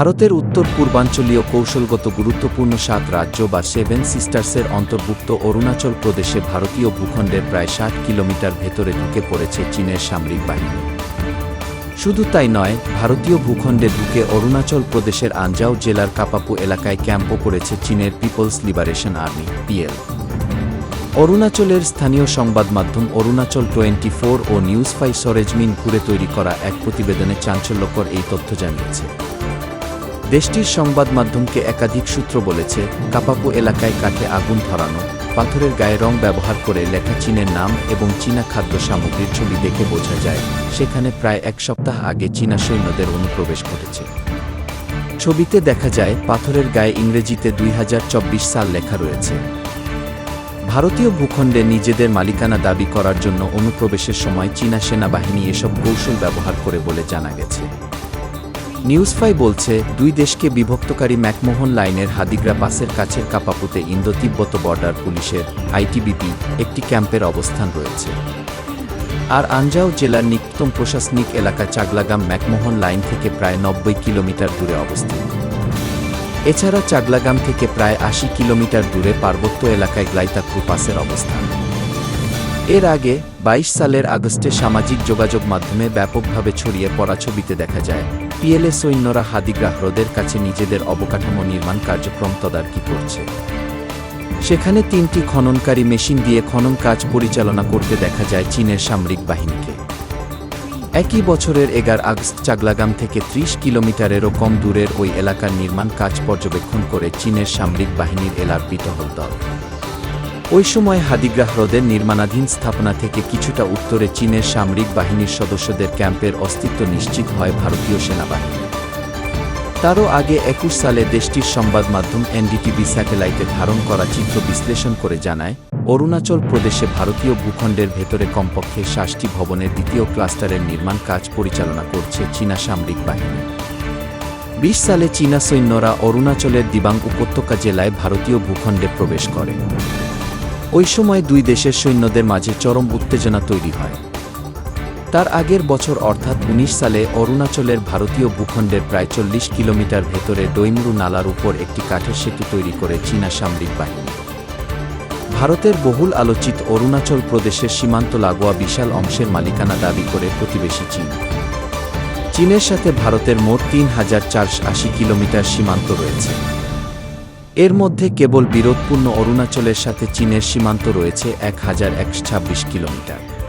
ভারতের উত্তর পূর্বাঞ্চলীয় কৌশলগত গুরুত্বপূর্ণ সাত রাজ্য বা সেভেন সিস্টার্সের অন্তর্ভুক্ত অরুণাচল প্রদেশে ভারতীয় ভূখণ্ডের প্রায় ষাট কিলোমিটার ভেতরে ঢুকে পড়েছে চীনের সামরিক বাহিনী। শুধু তাই নয়, ভারতীয় ভূখণ্ডে ঢুকে অরুণাচল প্রদেশের আঞ্জাও জেলার কাপাপু এলাকায় ক্যাম্পও করেছে চীনের পিপলস লিবারেশন আর্মি, পিএল। অরুণাচলের স্থানীয় সংবাদ মাধ্যম অরুণাচল টোয়েন্টি ফোর ও নিউজ ফাই সরেজমিন ঘুরে তৈরি করা এক প্রতিবেদনে চাঞ্চল্যকর এই তথ্য জানিয়েছে। দেশটির সংবাদ মাধ্যমকে একাধিক সূত্র বলেছে, কাপাপু এলাকায় কাঠে আগুন ধরানো, পাথরের গায়ে রং ব্যবহার করে লেখা চীনের নাম এবং চীনা খাদ্য সামগ্রীর ছবি দেখে বোঝা যায়, সেখানে প্রায় এক সপ্তাহ আগে চীনা সৈন্যদের অনুপ্রবেশ ঘটেছে। ছবিতে দেখা যায়, পাথরের গায়ে ইংরেজিতে দুই হাজার চব্বিশ সাল লেখা রয়েছে। ভারতীয় ভূখণ্ডে নিজেদের মালিকানা দাবি করার জন্য অনুপ্রবেশের সময় চীনা সেনাবাহিনী এসব কৌশল ব্যবহার করে বলে জানা গেছে। নিউজ ফাই বলছে, দুই দেশকে বিভক্তকারী ম্যাকমোহন লাইনের হাদিগ্রা পাসের কাছের কাপাপুতে ইন্দো তিব্বত বর্ডার পুলিশের আইটিবিপি একটি ক্যাম্পের অবস্থান রয়েছে। আর আনজাও জেলার নিকটতম প্রশাসনিক এলাকা চাগলাগাম ম্যাকমোহন লাইন থেকে প্রায় নব্বই কিলোমিটার দূরে অবস্থিত। এছাড়া চাগলাগাম থেকে প্রায় আশি কিলোমিটার দূরে পার্বত্য এলাকায় গ্লাইতাক্রু পাসের অবস্থান। এর আগে ২২ সালের আগস্টে সামাজিক যোগাযোগ মাধ্যমে ব্যাপকভাবে ছড়িয়ে পড়া ছবিতে দেখা যায়, পিএলএ সৈন্যরা হাদিগ্রা হ্রদের কাছে নিজেদের অবকাঠামো নির্মাণ কার্যক্রম তদারকি করছে। সেখানে তিনটি খননকারী মেশিন দিয়ে খনন কাজ পরিচালনা করতে দেখা যায় চীনের সামরিক বাহিনীকে। একই বছরের এগার আগস্ট চাগলাগাম থেকে ত্রিশ কিলোমিটারেরও কম দূরের ওই এলাকার নির্মাণ কাজ পর্যবেক্ষণ করে চীনের সামরিক বাহিনীর এলআরপি টহল দল। ওই সময় হাদিগ্রা হ্রদের নির্মাণাধীন স্থাপনা থেকে কিছুটা উত্তরে চীনের সামরিক বাহিনীর সদস্যদের ক্যাম্পের অস্তিত্ব নিশ্চিত হয় ভারতীয় সেনাবাহিনী। তারও আগে একুশ সালে দেশটির সংবাদ মাধ্যম এনডিটিভি স্যাটেলাইটে ধারণ করা চিত্র বিশ্লেষণ করে জানায়, অরুণাচল প্রদেশে ভারতীয় ভূখণ্ডের ভেতরে কমপক্ষে ষাটটি ভবনের দ্বিতীয় ক্লাস্টারের নির্মাণ কাজ পরিচালনা করছে চীনা সামরিক বাহিনী। বিশ সালে চীনা সৈন্যরা অরুণাচলের দিবাং উপত্যকা জেলায় ভারতীয় ভূখণ্ডে প্রবেশ করে। ওই সময় দুই দেশের সৈন্যদের মাঝে চরম উত্তেজনা তৈরি হয়। তার আগের বছর অর্থাৎ উনিশ সালে অরুণাচলের ভারতীয় ভূখণ্ডের প্রায় চল্লিশ কিলোমিটার ভেতরে ডৈমরু নালার উপর একটি কাঠের সেতু তৈরি করে চীনা সামরিক বাহিনী। ভারতের বহুল আলোচিত অরুণাচল প্রদেশের সীমান্ত লাগোয়া বিশাল অংশের মালিকানা দাবি করে প্রতিবেশী চীন। চীনের সাথে ভারতের মোট তিন হাজার চারশো আশি কিলোমিটার সীমান্ত রয়েছে। এর মধ্যে কেবল বিরোধপূর্ণ অরুণাচলের সাথে চীনের সীমান্ত রয়েছে এক হাজার একশো ছাব্বিশ কিলোমিটার।